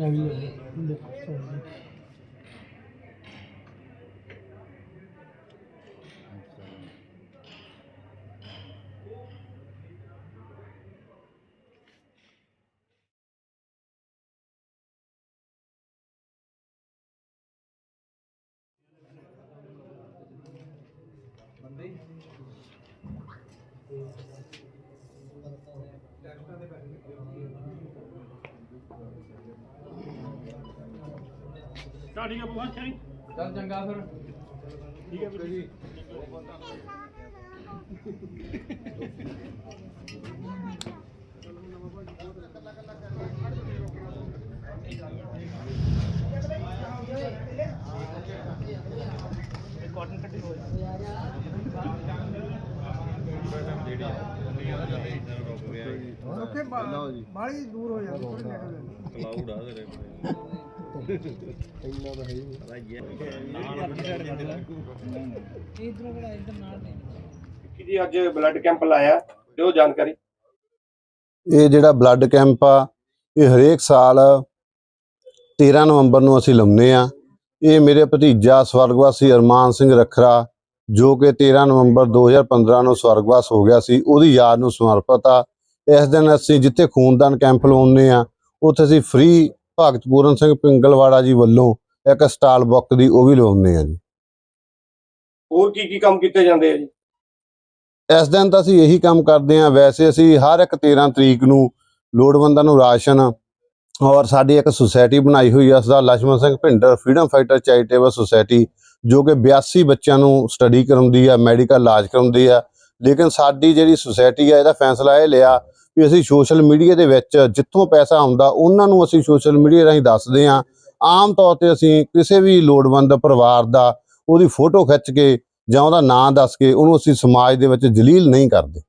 야, 일로, 일로, 일로. ਚਾ ਠੀਕ ਹੈ ਬੁਆ ਚਰੀ ਚੱਲ ਚੰਗਾ ਫਿਰ। ਠੀਕ ਹੈ ਵੀਰ ਜੀ। ਕਾਟਨ ਕੱਟੀ ਹੋਇਆ ਉੱਥੇ ਬਾਲੀ ਦੂਰ ਹੋ ਜਾਂਦੀ ਥੋੜੀ ਨੇੜੇ ਲੈ ਲਓ। ਕਲਾਉਡ ਆ ਤੇਰੇ ਇੰਨਾ ਤਾਂ ਹੈ ਹੀ ਕਿ ਜੀ ਅੱਜ ਬਲੱਡ ਕੈਂਪ ਲਾਇਆ ਦਿਓ ਜਾਣਕਾਰੀ। ਇਹ ਜਿਹੜਾ ਬਲੱਡ ਕੈਂਪ ਆ ਇਹ ਹਰੇਕ ਸਾਲ 13 ਨਵੰਬਰ ਨੂੰ ਅਸੀਂ ਲਾਉਂਦੇ ਆ ਇਹ ਮੇਰੇ ਭਤੀਜਾ ਸਵਰਗਵਾਸੀ ਅਰਮਾਨ ਸਿੰਘ ਰਖਰਾ ਜੋ ਕਿ 13 ਨਵੰਬਰ 2015 ਨੂੰ ਸਵਰਗਵਾਸ ਹੋ ਗਿਆ ਸੀ ਉਹਦੀ ਯਾਦ ਨੂੰ ਸਮਰਪਿਤ ਆ। ਇਸ ਦਿਨ ਅਸੀਂ ਜਿੱਥੇ ਖੂਨਦਾਨ ਕੈਂਪ ਲਾਉਂਦੇ ਆ ਉੱਥੇ ਅਸੀਂ ਫ੍ਰੀ ਭਗਤ ਪੂਰਨ ਸਿੰਘ ਪਿੰਗਲਵਾੜਾ ਜੀ ਵੱਲੋਂ ਇੱਕ ਸਟਾਲ ਬੁੱਕ ਦੀ ਉਹ ਵੀ ਲਵਾਉਂਦੇ ਆ ਜੀ। ਹੋਰ ਕੀ ਕੀ ਕੰਮ ਕੀਤੇ ਜਾਂਦੇ ਆ ਜੀ? ਇਸ ਦਿਨ ਤਾਂ ਅਸੀਂ ਇਹੀ ਕੰਮ ਕਰਦੇ ਆ ਵੈਸੇ ਅਸੀਂ ਹਰ ਇੱਕ 13 ਤਰੀਕ ਨੂੰ ਲੋੜਵੰਦਾਂ ਨੂੰ ਰਾਸ਼ਨ ਔਰ ਸਾਡੀ ਇੱਕ ਸੁਸਾਇਟੀ ਬਣਾਈ ਹੋਈ ਆ Sardar Lachhman Singh Bhinder freedom fighter charitable society ਜੋ ਕਿ 82 ਬੱਚਿਆਂ ਨੂੰ ਸਟੱਡੀ ਕਰਾਉਂਦੀ ਆ ਮੈਡੀਕਲ ਇਲਾਜ ਕਰਾਉਂਦੀ ਆ। ਲੇਕਿਨ ਸਾਡੀ ਜਿਹੜੀ ਸੁਸਾਇਟੀ ਆ ਇਹਦਾ ਫੈਸਲਾ ਇਹ ਲਿਆ ਵੀ ਅਸੀਂ ਸੋਸ਼ਲ ਮੀਡੀਆ ਦੇ ਵਿੱਚ ਜਿੱਥੋਂ ਪੈਸਾ ਆਉਂਦਾ, ਉਹਨਾਂ ਨੂੰ ਅਸੀਂ ਸੋਸ਼ਲ ਮੀਡੀਆ ਰਾਹੀਂ ਦੱਸਦੇ ਹਾਂ। ਆਮ ਤੌਰ ਤੇ ਅਸੀਂ ਕਿਸੇ ਵੀ ਲੋੜਵੰਦ ਪਰਿਵਾਰ ਦਾ ਉਹਦੀ ਫੋਟੋ ਖਿੱਚ ਕੇ ਜਾਂ ਉਹਦਾ ਨਾਂ ਦੱਸ ਕੇ ਉਹਨੂੰ ਅਸੀਂ ਸਮਾਜ ਦੇ ਵਿੱਚ ਜਲੀਲ ਨਹੀਂ ਕਰਦੇ।